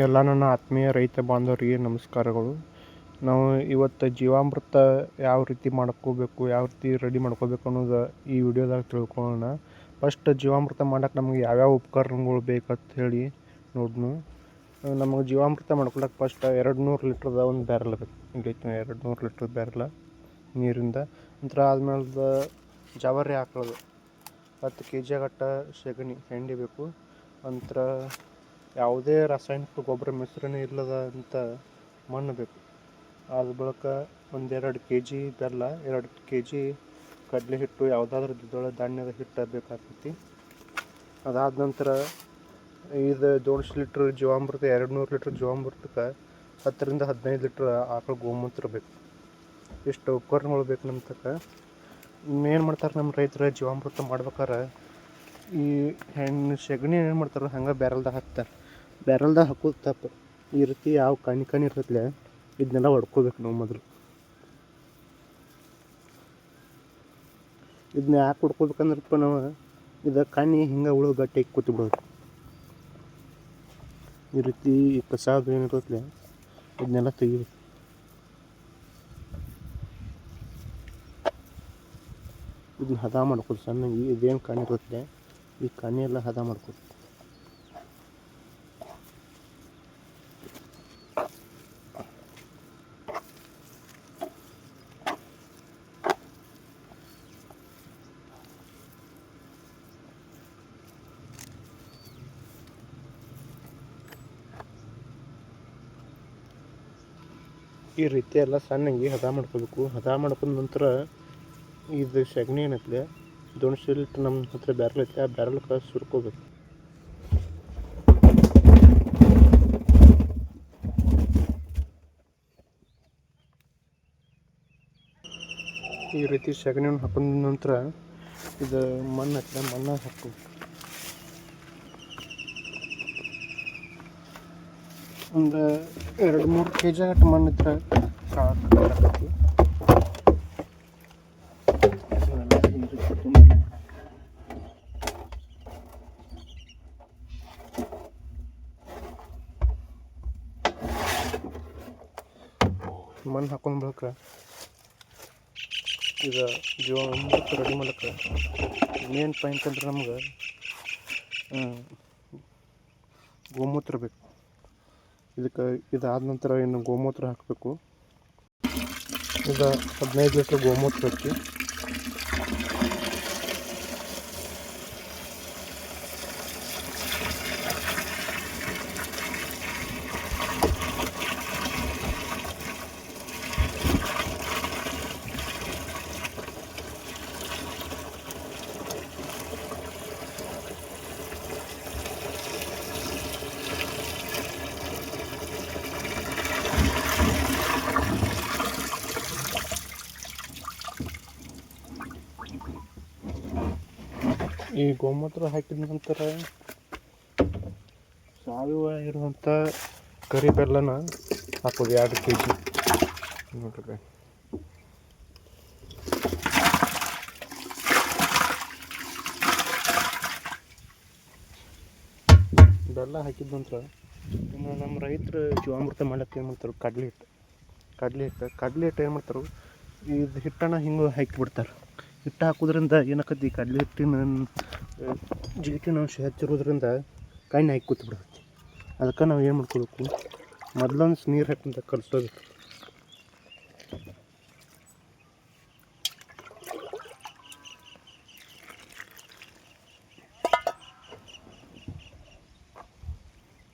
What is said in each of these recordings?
ಎಲ್ಲ ನನ್ನ ಆತ್ಮೀಯ ರೈತ ಬಾಂಧವರಿಗೆ ನಮಸ್ಕಾರಗಳು. ನಾವು ಇವತ್ತು ಜೀವಾಮೃತ ಯಾವ ರೀತಿ ಮಾಡ್ಕೋಬೇಕು, ಯಾವ ರೀತಿ ರೆಡಿ ಮಾಡ್ಕೋಬೇಕು ಅನ್ನೋದು ಈ ವಿಡಿಯೋದಾಗ ತಿಳ್ಕೊಳ್ಳೋಣ. ಫಸ್ಟ್ ಜೀವಾಮೃತ ಮಾಡೋಕೆ ನಮಗೆ ಯಾವ್ಯಾವ ಉಪಕರಣಗಳು ಬೇಕಂತ ಹೇಳಿ ನೋಡ್ನು ನಮಗೆ ಜೀವಾಮೃತ ಮಾಡ್ಕೊಳಕ್ಕೆ ಫಸ್ಟ್ ಎರಡು ನೂರು ಲೀಟ್ರದ ಒಂದು ಬ್ಯಾರಲ್ ಬೇಕು. ಹಿಂಗೈತೆ ಎರಡು ನೂರು ಲೀಟ್ರ್ ಬ್ಯಾರಲ ನೀರಿಂದ. ನಂತರ ಆದ್ಮೇಲೆ ಜವಾರಿ ಹಾಕೊಳ್ಳೋದು ಹತ್ತು ಕೆ ಜಿಗಟ್ಟ ಸಗಣಿ, ಹೆಂಡಿ ಬೇಕು. ನಂತರ ಯಾವುದೇ ರಾಸಾಯನಿಕ ಗೊಬ್ಬರ ಮಿಶ್ರಣ ಇಲ್ಲದಂಥ ಮಣ್ಣು ಬೇಕು. ಅದ್ರ ಬಳಿಕ ಒಂದೆರಡು ಕೆ ಜಿ ಬೆಲ್ಲ, ಎರಡು ಕೆ ಜಿ ಕಡಲೆ ಹಿಟ್ಟು ಯಾವುದಾದ್ರೂ ದ್ವಿದಳ ಧಾನ್ಯದ ಹಿಟ್ಟು ಬೇಕಾಗ್ತೈತಿ. ಅದಾದ ನಂತರ ಇದು ಜೋಡಿಸಿ ಲೀಟ್ರ್ ಜೀವಾಮೃತ ಎರಡು ನೂರು ಲೀಟ್ರ್ ಜೀವಾಮೃತಕ್ಕೆ ಹತ್ತರಿಂದ ಹದಿನೈದು ಲೀಟ್ರ್ ಆಕಳ ಗೋಮೂತ್ರ ಬೇಕು. ಇಷ್ಟು ಉಪಕರಣಗಳು ಬೇಕು ನಮ್ಮ ತಕ್ಕ. ಏನು ಮಾಡ್ತಾರೆ ನಮ್ಮ ರೈತರು ಜೀವಾಮೃತ ಮಾಡ್ಬೇಕಾರೆ ಈ ಹೆಣ್ಣು ಸಗಣಿ ಏನು ಮಾಡ್ತಾರೆ, ಹಂಗೆ ಬ್ಯಾರಲ್ದಾಗ ಹಾಕ್ತಾರೆ. ಬ್ಯಾರಲ್ದಾಗ ಹಾಕೋದು ತಪ್ಪು. ಈ ರೀತಿ ಯಾವ ಕಣಿ ಕಣಿ ಇರ್ತೈತ್ಲೆ ಇದನ್ನೆಲ್ಲ ಹೊಡ್ಕೋಬೇಕು ನಾವು ಮೊದಲು. ಇದನ್ನ ಯಾಕೆ ಹೊಡ್ಕೋಬೇಕಂದ್ರಪ್ಪ ನಾವು, ಇದ ಕಣ್ಣಿ ಹಿಂಗೆ ಉಳು ಗಟ್ಟಿ ಕೂತ್ಬಿಡೋದು. ಈ ರೀತಿ ಕಸ ಅದು ಏನಿರುತ್ತೆ ಇದನ್ನೆಲ್ಲ ತೆಗಿಬೇಕು. ಇದನ್ನ ಹದ ಮಾಡ್ಕೋದು ಸಣ್ಣ ಇದೇನು ಕಣ್ಣಿರುತ್ತೆ ಈ ಕಣ್ಣಿ ಎಲ್ಲ ಹದ ಮಾಡ್ಕೋದು ಈ ರೀತಿ ಎಲ್ಲ ಸಣ್ಣಗೆ ಹದ ಮಾಡ್ಕೋಬೇಕು. ಹದ ಮಾಡ್ಕೊಂಡ ನಂತರ ಇದು ಸಗಣಿ ಏನೈತೆ ದೊಣಸಿಲ್ಟ್ ನಮ್ಮ ಹತ್ರ ಬ್ಯಾರಲ್ ಐತೆ, ಆ ಬ್ಯಾರಲ್ಗೆ ಸುರ್ಕೋಬೇಕು. ಈ ರೀತಿ ಸಗಣಿಯನ್ನು ಹಾಕೊಂಡ ನಂತರ ಇದು ಮಣ್ಣು ಐತೆ ಮಣ್ಣು ಹಾಕ್ಬೇಕು. ಒಂದು ಎರಡು ಮೂರು ಕೆ ಜಿ ಅಷ್ಟು ಮಣ್ಣು ಇದ್ರೆ ತುಂಬಿ ಮಣ್ಣು ಹಾಕೊಂಡ್ ಬಳಕ ಈಗ ಜೀವಾಮೃತ ರೆಡಿ ಮಾಡಕ್ಕೆ ಮೇನ್ ಪಾಯಿಂಟ್ ಅಂದ್ರೆ ನಮ್ಗೆ ಗೋಮೂತ್ರ ಬೇಕು. ಇದಕ್ಕೆ ಇದಾದ ನಂತರ ಇನ್ನು ಗೋಮೂತ್ರ ಹಾಕಬೇಕು. ಇದು ಹದಿನೈದು ಲೀಟ್ರ್ ಗೋಮೂತ್ರ ಹಾಕಿ. ಈ ಗೋಮೂತ್ರ ಹಾಕಿದ ನಂತರ ಸಾವಯವ ಇರುವಂಥ ಕರಿ ಬೆಲ್ಲನ ಹಾಕೋದು ಎರಡು ಕೆ ಜಿ ನೋಡ್ರಿ. ಬೆಲ್ಲ ಹಾಕಿದ ನಂತರ ಇನ್ನು ನಮ್ಮ ರೈತರು ಜೀವಾಮೃತ ಮಾಡಕ್ಕೆ ಏನು ಮಾಡ್ತಾರೆ ಕಡಲೆ ಹಿಟ್ಟು. ಕಡಲೆ ಹಿಟ್ಟು. ಕಡಲೆ ಹಿಟ್ಟು ಏನು ಮಾಡ್ತಾರೆ, ಇದು ಹಿಟ್ಟನ್ನು ಹಿಂಗೆ ಹಾಕಿಬಿಡ್ತಾರೆ ಹಿಟ್ಟು ಹಾಕೋದ್ರಿಂದ ಏನಾಕತಿ ಕಡಲೆ ಹಿಟ್ಟಿನ ಜಿಲಿಟಿನ ಅಂಶ ಹೆಚ್ಚಿರೋದ್ರಿಂದ ಕಣ್ಣು ಹಾಕಿ ಕೂತ್ ಬಿಡ್ತೈತಿ. ಅದಕ್ಕೆ ನಾವು ಏನು ಮಾಡ್ಕೊಬೇಕು ಮೊದಲೊಂದು ನೀರು ಹಾಕಂತ ಕಲಿಸೋಬೇಕು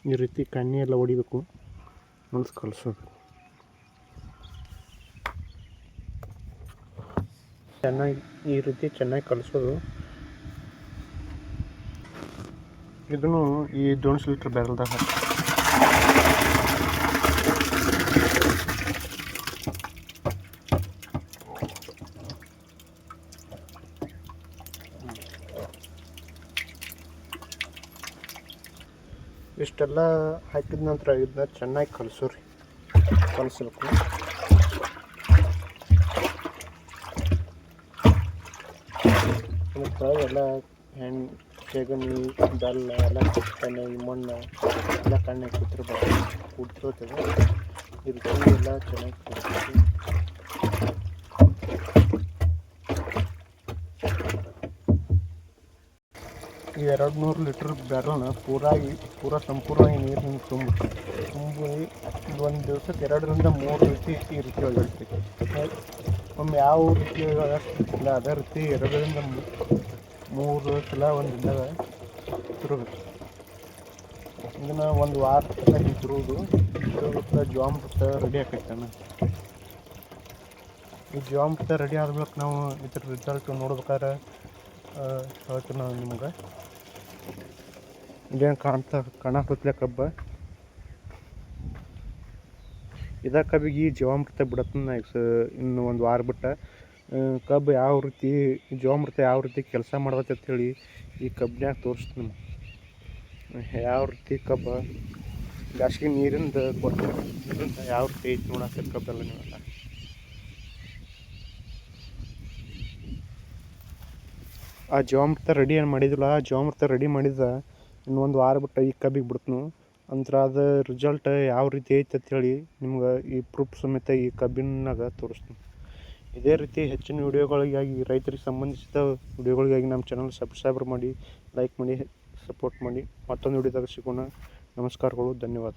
ಈ ರೀತಿ ಕಣ್ಣಿ ಎಲ್ಲ ಹೊಡಿಬೇಕು ಮನಸ್ಸು ಕಲಿಸೋಬೇಕು ಚೆನ್ನಾಗಿ ಈ ರೀತಿ ಚೆನ್ನಾಗಿ ಕಲಿಸೋದು ಇದನ್ನು ಈ ದೋಣಸ್ ಲೀಟ್ರ್ ಬ್ಯಾರಲ್ದಾಗ ಇಷ್ಟೆಲ್ಲ ಹಾಕಿದ ನಂತರ ಇದನ್ನ ಚೆನ್ನಾಗಿ ಕಲಿಸೋರಿ ಕಲಿಸ್ಬೇಕು ಮತ್ತು ಎಲ್ಲ ಹೆಣ್ಣು ಸೆಗಣಿ ಬೆಲ್ಲ ಎಲ್ಲ ಕಣ್ಣು ಈ ಮಣ್ಣು, ಎಲ್ಲ ಕಣ್ಣಿಗೆ ಕೂತಿರ್ಬೇಕು. ಕುಡ್ತಿರ್ತದೆ ಈ ಎಲ್ಲ ಚೆನ್ನಾಗಿ ಕುಡ್ತೀವಿ ಎರಡು ನೂರು ಲೀಟ್ರ್ ಬ್ಯಾರಲ್ನ ಪೂರಾಗಿ, ಪೂರ ಸಂಪೂರ್ಣವಾಗಿ ನೀರಿನಿಂದ ತುಂಬ, ತುಂಬಿ ಒಂದು ದಿವ್ಸಕ್ಕೆ ಎರಡರಿಂದ ಮೂರು ರೀತಿ ಈ ರೀತಿ ಒಮ್ಮೆ ಯಾವ ರೀತಿ ಇಲ್ಲ. ಅದೇ ರೀತಿ ಎರಡರಿಂದ ಮೂರು ಸಲ ಒಂದು ದಿನದ ತಿರುಗುತ್ತೆ ಇದನ್ನು ಒಂದು ವಾರ ಹಿಂಗೆ ತಿರುವುದು ತಿರುಗುತ್ತಾ ಜೋಂಬತ್ತ ರೆಡಿ ಆಗ್ತೈತೆ ಈ ಜೋಂಬತ್ತ ರೆಡಿ ಆದ್ಮೇಲೆ ನಾವು ಇದ್ರ ರಿಸಲ್ಟ್ ನೋಡ್ಬೇಕಾದ್ರೆ ಹೇಳ್ತೀನಿ ನಾವು ನಿಮ್ಗೆ. ಇದೇನು ಕಾಣ್ತಾ ಕಾಣಕತ್ಲೆ ಕಬ್ಬ. ಇದ ಕಬ್ಬಿಗೆ ಜೀವಾಮೃತ ಬಿಡತ್ತನ ಈಗ ಸ, ಇನ್ನು ಒಂದು ವಾರ ಬಿಟ್ಟು ಕಬ್ಬು ಯಾವ ರೀತಿ, ಜೀವಾಮೃತ ಯಾವ ರೀತಿ ಕೆಲಸ ಮಾಡ್ತೈತೆ ಅಂತ ಹೇಳಿ ಈ ಕಬ್ಬಿನ್ಯಾಗ ತೋರಿಸ್ತೀನಿ ಯಾವ ರೀತಿ ಕಬ್ಬ, ಬ್ಯಾಸ್ಗೆ ನೀರಿಂದ ಕೊಟ್ಟು ನೀರಿಂದ ಯಾವ ರೀತಿ ಐತಿ ನೋಡಕ್ಕೆ ಕಬ್ಬೆಲ್ಲ ನೀವೆಲ್ಲ. ಆ ಜೀವಾಮೃತ ರೆಡಿ ಏನು ಮಾಡಿದಿಲ್ಲ ಆ ಜೀವಾಮೃತ ರೆಡಿ ಮಾಡಿದ ಇನ್ನೊಂದು ವಾರ ಬಿಟ್ಟು ಈ ಕಬ್ಬಿಗೆ ಬಿಡ್ತನು. ಅಂತರ ಅದು ರಿಸಲ್ಟ್ ಯಾವ ರೀತಿ ಐತೆ ಅಂತ ಹೇಳಿ ನಿಮ್ಗೆ ಈ ಪ್ರೂಫ್ ಸಮೇತ ಈ ಕಬ್ಬಿನಾಗ ತೋರಿಸ್ತೀನಿ. ಇದೇ ರೀತಿ ಹೆಚ್ಚಿನ ವಿಡಿಯೋಗಳಿಗಾಗಿ, ರೈತರಿಗೆ ಸಂಬಂಧಿಸಿದ ವಿಡಿಯೋಗಳಿಗಾಗಿ ನಮ್ಮ ಚಾನಲ್ ಸಬ್ಸ್ಕ್ರೈಬರ್ ಮಾಡಿ ಲೈಕ್ ಮಾಡಿ ಸಪೋರ್ಟ್ ಮಾಡಿ. ಮತ್ತೊಂದು ವಿಡಿಯೋದಾಗ ಸಿಗೋಣ. ನಮಸ್ಕಾರಗಳು, ಧನ್ಯವಾದ.